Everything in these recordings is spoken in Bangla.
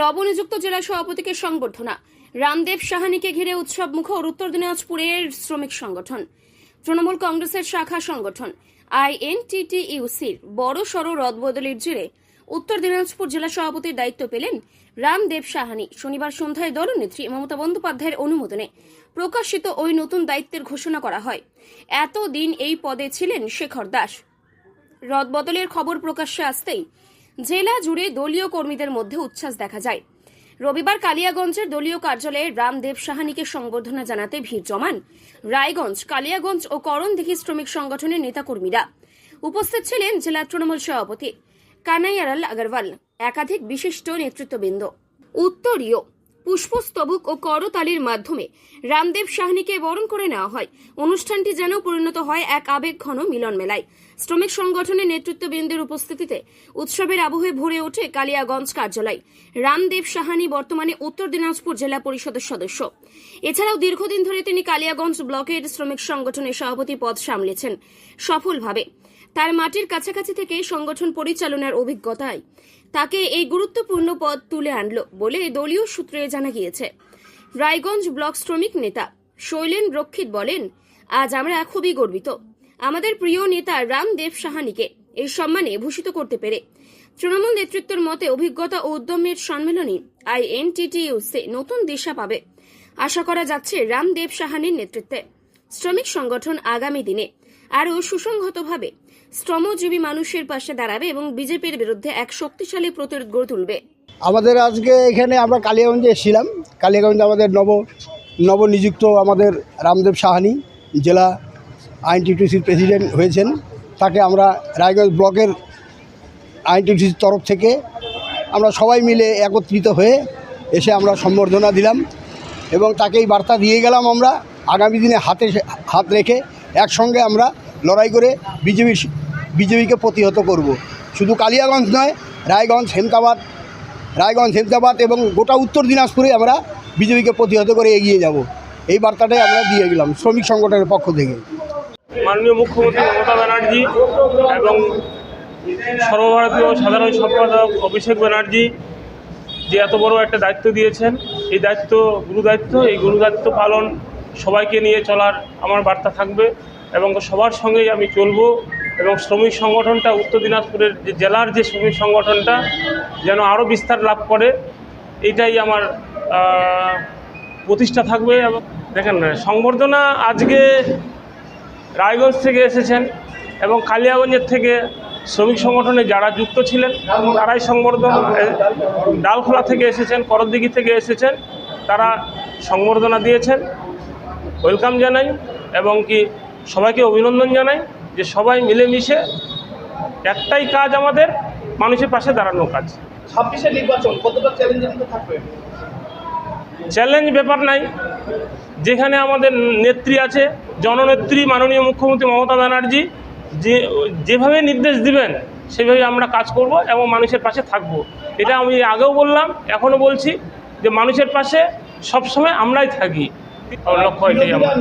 নবনিযুক্ত জেলা সভাপতিকে সংবর্ধনা। রামদেব সাহানিকে ঘিরে উৎসব মুখর উত্তর দিনাজপুরের শ্রমিক সংগঠন। তৃণমূল কংগ্রেসের শাখা সংগঠন। আইএনটিটিইউসির বড় সড় রদবদলের জেরে উত্তর দিনাজপুর জেলা সভাপতির দায়িত্ব পেলেন রামদেব সাহানি। শনিবার সন্ধ্যায় দলনেত্রী মমতা বন্দ্যোপাধ্যায়ের অনুমোদনে প্রকাশিত ওই নতুন দায়িত্বের ঘোষণা করা হয়। এতদিন এই পদে ছিলেন শেখর দাস। রদবদলের খবর প্রকাশ্যে আসতেই জেলা জুড়ে দলীয় কর্মীদের মধ্যে উচ্ছ্বাস দেখা যায়। রবিবার কালিয়াগঞ্জের দলীয় কার্যালয়ে রামদেব সাহানিকে সংবর্ধনা জানাতে ভিড় জমান। রায়গঞ্জ, কালিয়াগঞ্জ ও করণদিঘি শ্রমিক সংগঠনের নেতাকর্মীরা উপস্থিত ছিলেন জেলা তৃণমূল সভাপতি কানাইয়ারাল আগরওয়াল, একাধিক বিশিষ্ট নেতৃত্ববৃন্দ। উত্তরীয় পুষ্পস্তবক ও করতালির মাধ্যমে রামদেব সাহনিকে বরণ করে নেওয়া হয়। অনুষ্ঠানটি যেন পরিণত হয় এক আবেগঘন মিলন মেলায় শ্রমিক সংগঠনের নেতৃত্ববৃন্দের উপস্থিতিতে উৎসবের আবহে ভরে ওঠে কালিয়াগঞ্জ কার্যালয়। রামদেব সাহানি বর্তমানে উত্তর দিনাজপুর জেলা পরিষদের সদস্য। এছাড়াও দীর্ঘদিন ধরে তিনি কালিয়াগঞ্জ ব্লকের শ্রমিক সংগঠনের সভাপতি পদ সামলেছেন সফলভাবে। তার মাটির কাছাকাছি থেকে সংগঠন পরিচালনার অভিজ্ঞতায় তাকে এই গুরুত্বপূর্ণ পদ তুলে আনল বলে দলীয় সূত্রে জানা গিয়েছে। রায়গঞ্জ ব্লক শ্রমিক নেতা শৈলেন রক্ষিত বলেন, আজ আমরা খুবই গর্বিত। আমাদের প্রিয় নেতা রামদেব সাহানিকে এই সম্মানে ভূষিত করতে পেরে। তৃণমূল নেতৃত্বের মতে অভিজ্ঞতা ও উদ্যমের সম্মেলনে আইএনটিটিইউসি নতুন দিশা পাবে। আশা করা যাচ্ছে রামদেব সাহানির নেতৃত্বে। শ্রমিক সংগঠন আগামী দিনে আরও সুসংহতভাবে শ্রমজীবী মানুষের পাশে দাঁড়াবে এবং বিজেপির বিরুদ্ধে এক শক্তিশালী প্রতিরোধ গড়ে তুলবে। আমাদের আজকে এখানে আমরা কালিয়াগঞ্জে এসেছিলাম। কালিয়াগঞ্জে আমাদের নব, নবনিযুক্ত আমাদের রামদেব সাহানি, জেলা আইনটিটিউসির প্রেসিডেন্ট হয়েছেন। তাকে আমরা রায়গঞ্জ ব্লকের আইনটিটিউসির তরফ থেকে আমরা সবাই মিলে একত্রিত হয়ে এসে আমরা সম্বর্ধনা দিলাম এবং তাকেই বার্তা দিয়ে গেলাম আমরা। আগামী দিনে হাতে, হাত রেখে একসঙ্গে আমরা লড়াই করে বিজেপি বিজেপিকে প্রতিহত করব। শুধু কালিয়াগঞ্জ নয়, রায়গঞ্জ, হেমতাবাদ রায়গঞ্জ, হেমতাবাদ এবং গোটা উত্তর দিনাজপুরে আমরা বিজেপিকে প্রতিহত করে এগিয়ে যাব। এই বার্তাটাই আমরা দিয়ে গেলাম শ্রমিক সংগঠনের পক্ষ থেকে। মাননীয় মুখ্যমন্ত্রী মমতা ব্যানার্জি এবং সর্বভারতীয় সাধারণ সম্পাদক অভিষেক ব্যানার্জি যে এত বড় একটা দায়িত্ব দিয়েছেন, এই দায়িত্ব গুরু দায়িত্ব এই গুরু দায়িত্ব পালন সবাইকে নিয়ে চলার আমার বার্তা থাকবে এবং সবার সঙ্গেই আমি চলবো। এবং শ্রমিক সংগঠনটা উত্তর দিনাজপুরের যে জেলার যে শ্রমিক সংগঠনটা যেন আরও বিস্তার লাভ করে এটাই আমার প্রতিষ্ঠা থাকবে এবং দেখেন, সংবর্ধনা আজকে রায়গঞ্জ থেকে এসেছেন এবং কালিয়াগঞ্জের থেকে শ্রমিক সংগঠনে যারা যুক্ত ছিলেন, তারাই সংবর্ধনা, ডালখোলা থেকে এসেছেন করদিঘি থেকে এসেছেন, তারা সংবর্ধনা দিয়েছেন। ওয়েলকাম জানাই এবং কি সবাইকে অভিনন্দন জানাই। যে সবাই মিলেমিশে একটাই কাজ আমাদের মানুষের পাশে দাঁড়ানো কাজ। ছাব্বিশে নির্বাচন কতটা চ্যালেঞ্জিং থাকবে? চ্যালেঞ্জ ব্যাপার নাই। যেখানে আমাদের নেত্রী আছে জননেত্রী মাননীয় মুখ্যমন্ত্রী মমতা ব্যানার্জি যে যেভাবে নির্দেশ দিবেন সেভাবে আমরা কাজ করব এবং মানুষের পাশে থাকব। এটা আমি আগেও বললাম এখনও বলছি যে মানুষের পাশে সবসময় আমরাই থাকি। লক্ষ্য এটাই আমার।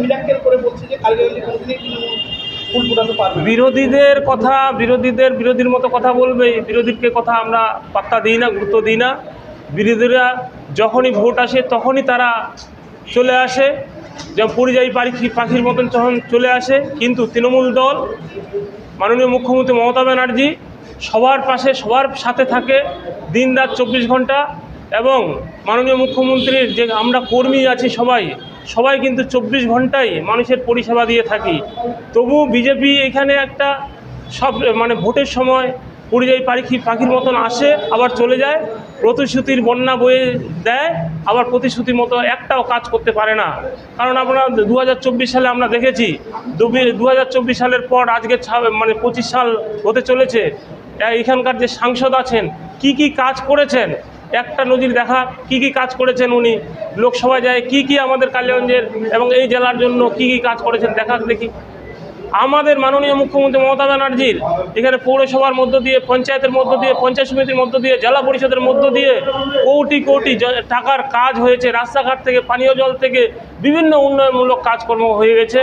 বিরোধীদের কথা, বিরোধীদের বিরোধীর মতো কথা বলবে বিরোধীকে কথা আমরা পাত্তা দিই না, গুরুত্ব দিই না। বিরোধীরা যখনই ভোট আসে, তখনই তারা চলে আসে। যেমন পরিযায়ী পাখি পাখির মতন যখন চলে আসে। কিন্তু তৃণমূল দল, মাননীয় মুখ্যমন্ত্রী মমতা ব্যানার্জি সবার পাশে, সবার সাথে থাকে। দিন রাত চব্বিশ ঘণ্টা এবং মাননীয় মুখ্যমন্ত্রীর যে আমরা কর্মী আছি সবাই সবাই কিন্তু চব্বিশ ঘন্টাই মানুষের পরিষেবা দিয়ে থাকি। তবু বিজেপি এখানে একটা সব মানে ভোটের সময় পরিযায়ী পাখি, পাখির মতন আসে, আবার চলে যায়, প্রতিশ্রুতির বন্যা বয়ে দেয়, আবার প্রতিশ্রুতির মতো একটাও কাজ করতে পারে না। কারণ আমরা দু হাজার চব্বিশ সালে আমরা দেখেছি দু হাজার চব্বিশ সালের পর আজকে মানে পঁচিশ সাল হতে চলেছে। এখানকার যে সাংসদ আছেন, কি কি কাজ করেছেন একটা নজির দেখা, কি কি কাজ করেছেন উনি? লোকসভায় যায়, কি কি আমাদের কালিগঞ্জের এবং এই জেলার জন্য কি কি কাজ করেছেন দেখা দেখি। আমাদের মাননীয় মুখ্যমন্ত্রী মমতা ব্যানার্জির এখানে পৌরসভার মধ্য দিয়ে, পঞ্চায়েতের মধ্য দিয়ে, পঞ্চায়েত সমিতির মধ্য দিয়ে, জেলা পরিষদের মধ্য দিয়ে কোটি কোটি টাকার কাজ হয়েছে। রাস্তাঘাট থেকে, পানীয় জল থেকে বিভিন্ন উন্নয়নমূলক কাজকর্ম হয়ে গেছে।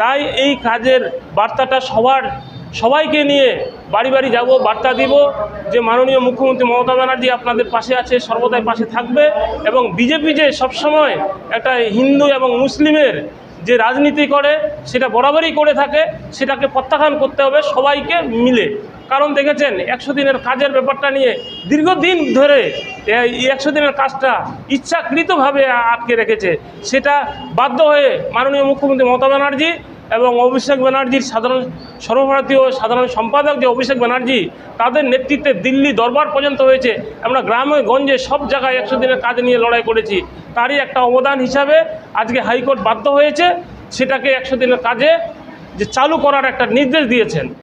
তাই এই কাজের বার্তাটা সবার সবাইকে নিয়ে বাড়ি বাড়ি যাব, বার্তা দিব যে মাননীয় মুখ্যমন্ত্রী মমতা ব্যানার্জি আপনাদের পাশে আছে, সর্বদাই পাশে থাকবে এবং বিজেপি যে সবসময় একটা হিন্দু এবং মুসলিমের যে রাজনীতি করে, সেটা বরাবরই করে থাকে, সেটাকে প্রত্যাখ্যান করতে হবে সবাইকে মিলে। কারণ দেখেছেন, একশো দিনের কাজের ব্যাপারটা নিয়ে দীর্ঘদিন ধরে এই একশো দিনের কাজটা ইচ্ছাকৃতভাবে আটকে রেখেছে। সেটা বাধ্য হয়ে মাননীয় মুখ্যমন্ত্রী মমতা ব্যানার্জি এবং অভিষেক ব্যানার্জির সাধারণ সর্বভারতীয় সাধারণ সম্পাদক যে অভিষেক ব্যানার্জি, তাদের নেতৃত্বে দিল্লি দরবার পর্যন্ত হয়েছে। আমরা গ্রামে, গঞ্জে সব জায়গায় একশো দিনের কাজ নিয়ে লড়াই করেছি। তারই একটা অবদান হিসাবে আজকে হাইকোর্ট বাধ্য হয়েছে, সেটাকে একশো দিনের কাজে যে চালু করার একটা নির্দেশ দিয়েছেন।